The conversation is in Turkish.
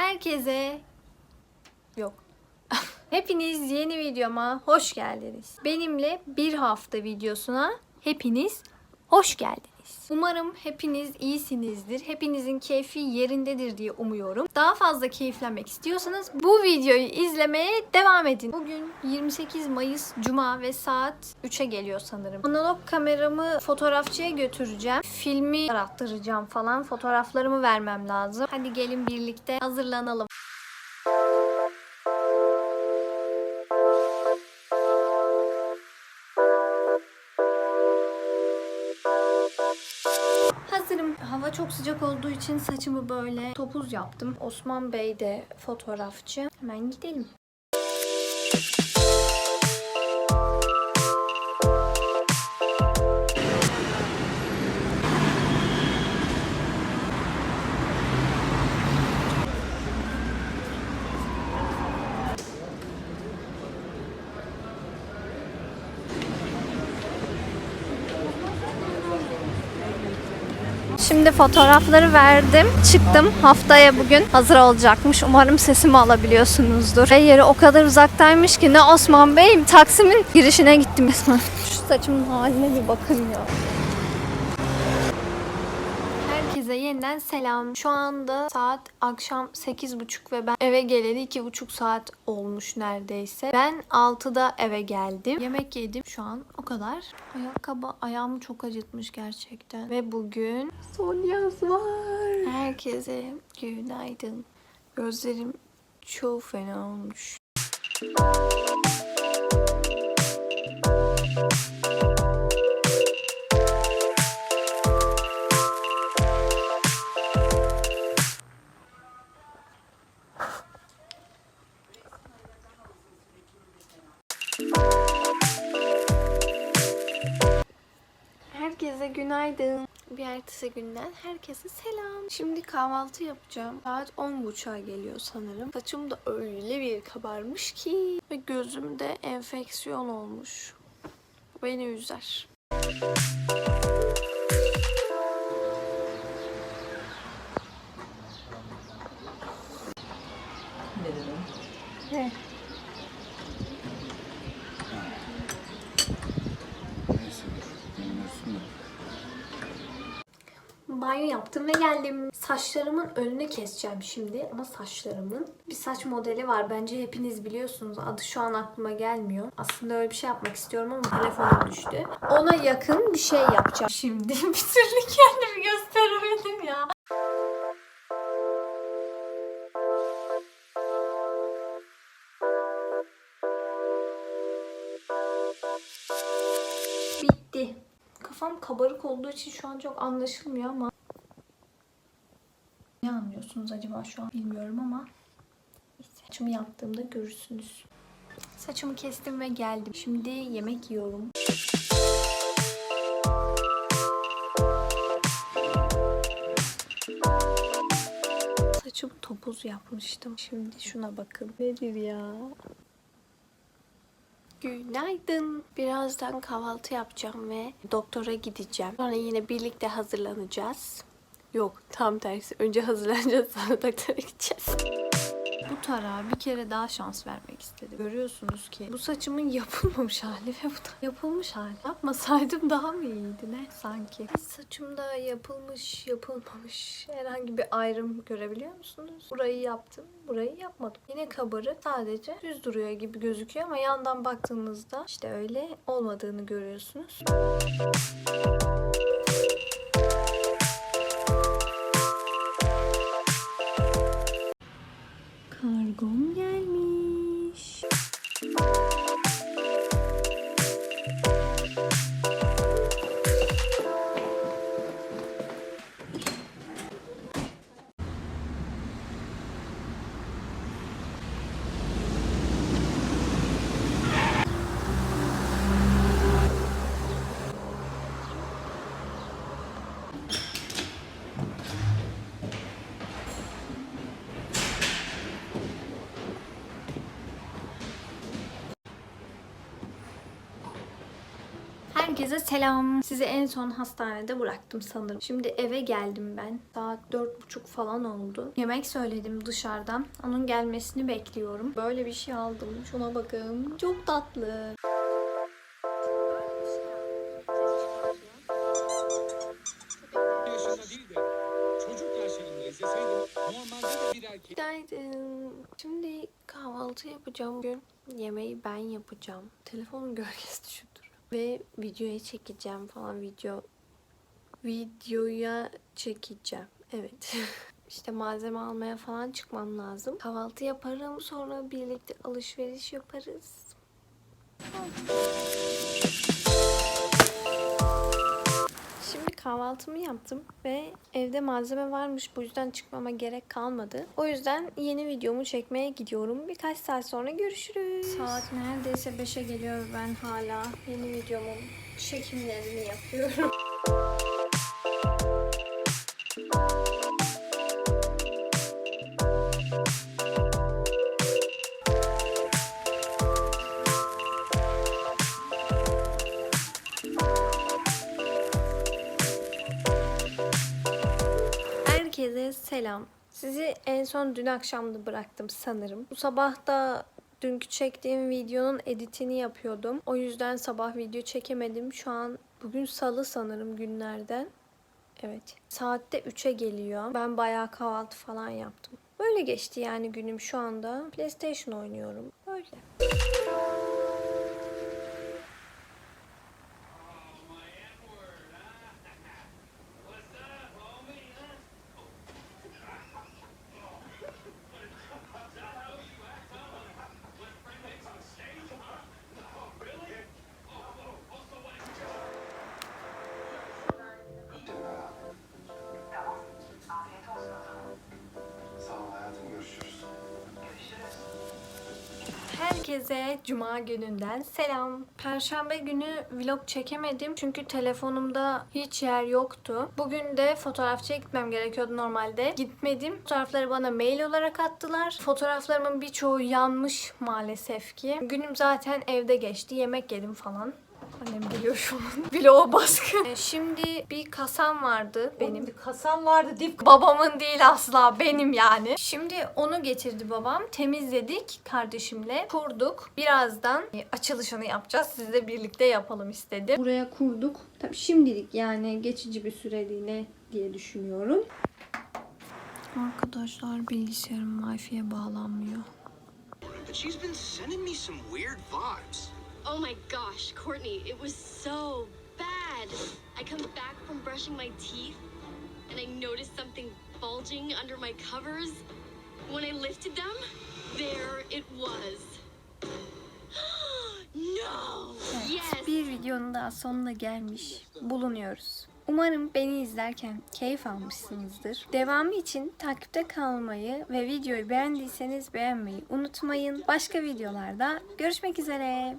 Herkese yok. Hepiniz yeni videoma hoş geldiniz. Benimle bir hafta videosuna hepiniz hoş geldiniz. Umarım hepiniz iyisinizdir. Hepinizin keyfi yerindedir diye umuyorum. Daha fazla keyiflenmek istiyorsanız bu videoyu izlemeye devam edin. Bugün 28 Mayıs Cuma ve saat 3'e geliyor sanırım. Analog kameramı fotoğrafçıya götüreceğim. Filmi arattıracağım falan. Fotoğraflarımı vermem lazım. Hadi gelin birlikte hazırlanalım. Çok sıcak olduğu için saçımı böyle topuz yaptım. Osman Bey de fotoğrafçı. Hemen gidelim. Şimdi fotoğrafları verdim. Çıktım. Haftaya bugün hazır olacakmış. Umarım sesimi alabiliyorsunuzdur. Ve yeri o kadar uzaktaymış ki ne Osman Bey Taksim'in girişine gittim resmen. Şu saçımın haline bir bakın ya. Herkese yeniden selam. Şu anda saat akşam 8.30 ve ben eve geleli 2.5 saat olmuş neredeyse. Ben 6'da eve geldim. Yemek yedim şu an o kadar. Ayakkabı ayağımı çok acıtmış gerçekten. Ve bugün son yaz var. Herkese günaydın. Gözlerim çok fena olmuş. Günaydın. Bir ertesi günden herkese selam. Şimdi kahvaltı yapacağım. Saat 10.30'a geliyor sanırım. Saçım da öyle bir kabarmış ki. Ve gözümde enfeksiyon olmuş. Beni üzer. Ne? Neyse Banyo yaptım ve geldim. Saçlarımın önünü keseceğim şimdi ama saçlarımın bir saç modeli var. Bence hepiniz biliyorsunuz. Adı şu an aklıma gelmiyor. Aslında öyle bir şey yapmak istiyorum ama telefonum düştü. Ona yakın bir şey yapacağım şimdi. bir türlü kendimi gösteremedim ya. Bitti. Kafam kabarık olduğu için şu an çok anlaşılmıyor ama ne anlıyorsunuz acaba şu an bilmiyorum ama. Saçımı yaptığımda görürsünüz. Saçımı kestim ve geldim. Şimdi yemek yiyorum. Saçımı topuz yapmıştım. Şimdi şuna bakın. Nedir ya? Günaydın. Birazdan kahvaltı yapacağım ve doktora gideceğim. Sonra yine birlikte hazırlanacağız. Yok tam tersi. Önce hazırlanacağız sonra doktora gideceğiz. Bu tarağa bir kere daha şans vermek istedim. Görüyorsunuz ki bu saçımın yapılmamış hali ve bu da yapılmış hali. Yapmasaydım daha mı iyiydi ne sanki? Saçımda yapılmış yapılmamış herhangi bir ayrım görebiliyor musunuz? Burayı yaptım, burayı yapmadım. Yine kabarık sadece düz duruyor gibi gözüküyor ama yandan baktığınızda işte öyle olmadığını görüyorsunuz. Herkese selam. Sizi en son hastanede bıraktım sanırım. Şimdi eve geldim ben. Saat dört buçuk falan oldu. Yemek söyledim dışarıdan. Onun gelmesini bekliyorum. Böyle bir şey aldım. Şuna bakın. Çok tatlı. Günaydın. Şimdi kahvaltı yapacağım bugün. Yemeği ben yapacağım. Telefonun gölgesi düşüktür. Ve videoya çekeceğim falan video. Videoya çekeceğim. Evet. İşte malzeme almaya falan çıkmam lazım. Kahvaltı yaparım sonra birlikte alışveriş yaparız. Kahvaltımı yaptım ve evde malzeme varmış bu yüzden çıkmama gerek kalmadı. O yüzden yeni videomu çekmeye gidiyorum. Birkaç saat sonra görüşürüz. Saat neredeyse 5'e geliyor ben hala yeni videomun çekimlerini yapıyorum. En son dün akşamda bıraktım sanırım. Bu sabah da dünkü çektiğim videonun editini yapıyordum. O yüzden sabah video çekemedim. Şu an bugün salı sanırım günlerden. Evet. Saatte 3'e geliyor. Ben bayağı kahvaltı falan yaptım. Böyle geçti yani günüm şu anda. PlayStation oynuyorum. Böyle. Herkese cuma gününden selam. Perşembe günü vlog çekemedim çünkü telefonumda hiç yer yoktu. Bugün de fotoğrafçıya gitmem gerekiyordu normalde. Gitmedim. Fotoğrafları bana mail olarak attılar. Fotoğraflarımın birçoğu yanmış maalesef ki. Günüm zaten evde geçti. Yemek yedim falan. Annem geliyor şu an. Vloga baskı. Ee, Şimdi bir kasam vardı benim. Kasam vardı dip Babamın değil asla benim yani. Şimdi onu getirdi babam. Temizledik kardeşimle. Kurduk. Birazdan e, açılışını yapacağız. Sizle birlikte yapalım istedim. Buraya kurduk. Tabii şimdilik yani geçici bir süreliğine diye düşünüyorum. Arkadaşlar bilgisayarım Wi-Fi'ye bağlanmıyor. but she's been sending me some weird vibes. Oh my gosh, Courtney, it was so bad. I come back from brushing my teeth and I noticed something bulging under my covers. When I lifted them, there it was. no! Yes! Bir videonun daha sonuna gelmiş bulunuyoruz. Umarım beni izlerken keyif almışsınızdır. Devamı için takipte kalmayı ve videoyu beğendiyseniz beğenmeyi unutmayın. Başka videolarda görüşmek üzere.